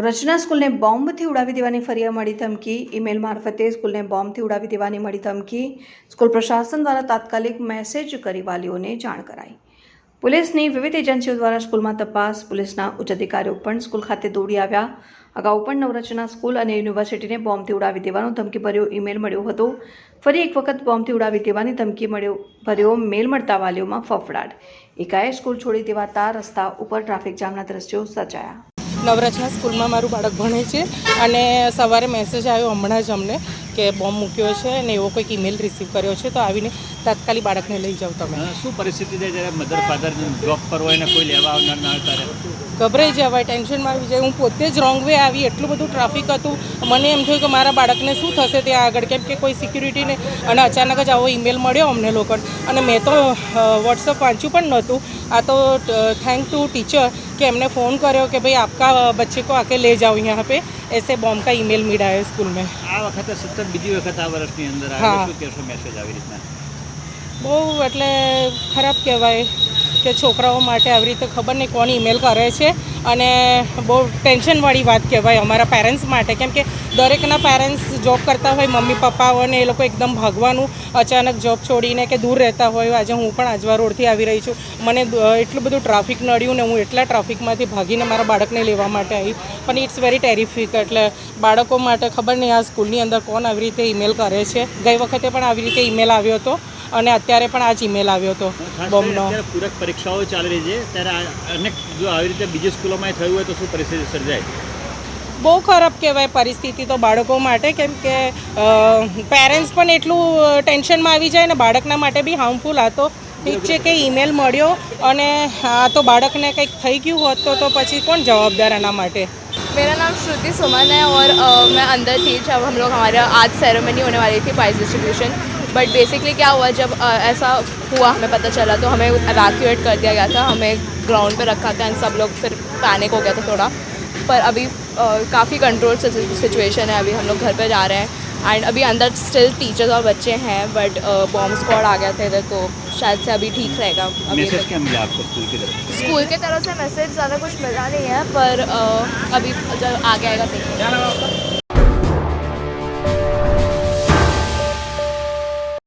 નવરચના સ્કૂલને બોમ્બથી ઉડાવી દેવાની ફરિયાદ મળી ધમકી. ઈમેલ મારફતે સ્કૂલને બોમ્બથી ઉડાવી દેવાની મળી ધમકી. સ્કૂલ પ્રશાસન દ્વારા તાત્કાલિક મેસેજ કરી વાલીઓને જાણ કરાઈ. પોલીસની વિવિધ એજન્સીઓ દ્વારા સ્કૂલમાં તપાસ, પોલીસના ઉચ્ચ અધિકારીઓ પણ સ્કૂલ ખાતે દોડી આવ્યા. અગાઉ પણ નવરચના સ્કૂલ અને યુનિવર્સિટીને બોમ્બથી ઉડાવી દેવાનો ધમકીભર્યો ઈમેલ મળ્યો હતો. ફરી એક વખત બોમ્બથી ઉડાવી દેવાની ધમકી મળ્યો, ભર્યો મેલ મળતા વાલીઓમાં ફફડાટ. એકાએક સ્કૂલ છોડી દેવાતા રસ્તા ઉપર ટ્રાફિક જામના દ્રશ્યો સર્જાયા. નવરચના સ્કૂલમાં મારું બાળક ભણે છે અને સવારે મેસેજ આવ્યો હમણાં જ અમને કે બોમ્બ મૂક્યો છે અને એવો કોઈક ઈમેલ રિસીવ કર્યો છે તો આવીને તાત્કાલિક બાળકને લઈ જાઓ તમે. શું પરિસ્થિતિ જ્યારે મધર ફાધર જોબ પર હોય ને કોઈ લેવા આવનાર ના ત્યારે? ગભરાઈ જવાય ટેન્શનમાં આવી જાય. હું પોતે જ રોંગ વે આવી એટલું બધું ટ્રાફિક હતું. મને એમ થયું કે મારા બાળકને શું થશે ત્યાં આગળ? કેમ કે કોઈ સિક્યુરિટીને અને અચાનક જ આવો ઈમેલ મળ્યો અમને લોકોને. અને મેં તો વોટ્સઅપ વાંચ્યું પણ નહોતું. આ તો થેન્ક ટુ ટીચર कि हमने फ़ोन करे हो कि भाई आपका बच्चे को आके ले जाओ यहाँ पे। ऐसे बॉम का ईमेल मेल है स्कूल में। बहुत हाँ। मतलब खराब कहवा કે છોકરાઓ માટે આવી રીતે ખબર નહીં કોણ ઈમેલ કરે છે અને બહુ ટેન્શનવાળી વાત કહેવાય અમારા પેરેન્ટ્સ માટે. કેમ કે દરેકના પેરેન્ટ્સ જોબ કરતા હોય, મમ્મી પપ્પા હોય ને એ લોકો એકદમ ભાગવાનું, અચાનક જોબ છોડીને કે દૂર રહેતા હોય. આજે હું પણ આજવા રોડથી આવી રહી છું. મને એટલું બધું ટ્રાફિક નડ્યું ને હું એટલા ટ્રાફિકમાંથી ભાગીને મારા બાળકને લેવા માટે આવી. પણ ઇટ્સ વેરી ટેરિફિક એટલે બાળકો માટે ખબર નહીં આ સ્કૂલની અંદર કોણ આવી રીતે ઈમેલ કરે છે. ગઈ વખતે પણ આવી રીતે ઈમેલ આવ્યો હતો. અને અત્યારે પણ આ જ ઈમેલ આવ્યો હતો ખાસ કરીને બોમ્બનો અત્યારે પૂરક પરીક્ષાઓ ચાલી રહી છે ત્યારે આ અનેક જો આવી રીતે બીજી સ્કૂલોમાં થયું હોય તો શું પરિસ્થિતિ સર્જાય બહુ ખરાબ કહેવાય પરિસ્થિતિ તો બાળકો માટે કેમ કે પેરેન્ટ્સ પણ એટલું ટેન્શનમાં આવી જાય ને બાળકના માટે બી હાર્મફુલ આ તો ઠીક છે કે ઈમેલ મળ્યો અને આ તો બાળકને કંઈક થઈ ગયું હોત તો તો પછી કોણ જવાબદાર એના માટે मेरा नाम श्रुति सुमन है और अ, मैं अंदर थी जब हम लोग हमारा आज सेरेमनी होने वाली थी प्राइज डिस्ट्रीब्यूशन बट बेसिकली क्या हुआ जब अ, ऐसा हुआ हमें पता चला तो हमें एवैक्यूएट कर दिया गया था हमें ग्राउंड पे रखा था एंड सब लोग फिर पैनिक हो गया था थोड़ा। पर अभी काफ़ी कंट्रोल सिचुएशन है अभी हम लोग घर पे जा रहे हैं। एंड अभी अंदर स्टिल टीचर्स और बच्चे हैं बट बॉम्ब स्क्वाड आ गए थे इधर तो शायद से अभी ठीक रहेगा अभी मैसेज क्या मिला आपको स्कूल की तरफ़ से? स्कूल की तरफ़ से मैसेज ज़्यादा कुछ मिला नहीं है पर अ, अभी जब आगे आएगा देखेंगे